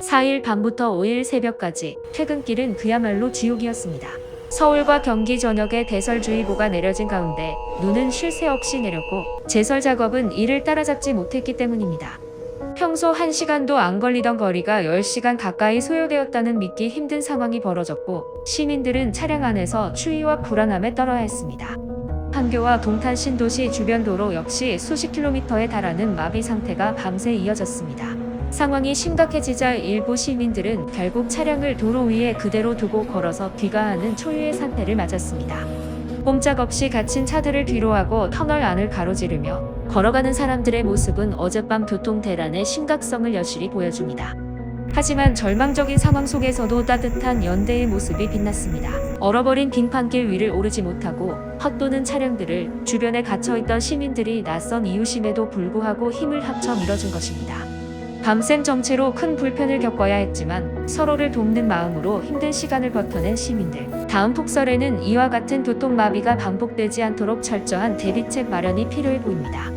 4일 밤부터 5일 새벽까지 퇴근길은 그야말로 지옥이었습니다. 서울과 경기 전역에 대설주의보가 내려진 가운데 눈은 쉴 새 없이 내렸고 제설 작업은 이를 따라잡지 못했기 때문입니다. 평소 1시간도 안 걸리던 거리가 10시간 가까이 소요되었다는 믿기 힘든 상황이 벌어졌고 시민들은 차량 안에서 추위와 불안함에 떨어야 했습니다. 판교와 동탄 신도시 주변 도로 역시 수십 킬로미터에 달하는 마비 상태가 밤새 이어졌습니다. 상황이 심각해지자 일부 시민들은 결국 차량을 도로 위에 그대로 두고 걸어서 귀가하는 초유의 상태를 맞았습니다. 꼼짝없이 갇힌 차들을 뒤로하고 터널 안을 가로지르며 걸어가는 사람들의 모습은 어젯밤 교통 대란의 심각성을 여실히 보여줍니다. 하지만 절망적인 상황 속에서도 따뜻한 연대의 모습이 빛났습니다. 얼어버린 빙판길 위를 오르지 못하고 헛도는 차량들을 주변에 갇혀있던 시민들이 낯선 이웃임에도 불구하고 힘을 합쳐 밀어준 것입니다. 밤샘 정체로 큰 불편을 겪어야 했지만 서로를 돕는 마음으로 힘든 시간을 버텨낸 시민들. 다음 폭설에는 이와 같은 교통마비가 반복되지 않도록 철저한 대비책 마련이 필요해 보입니다.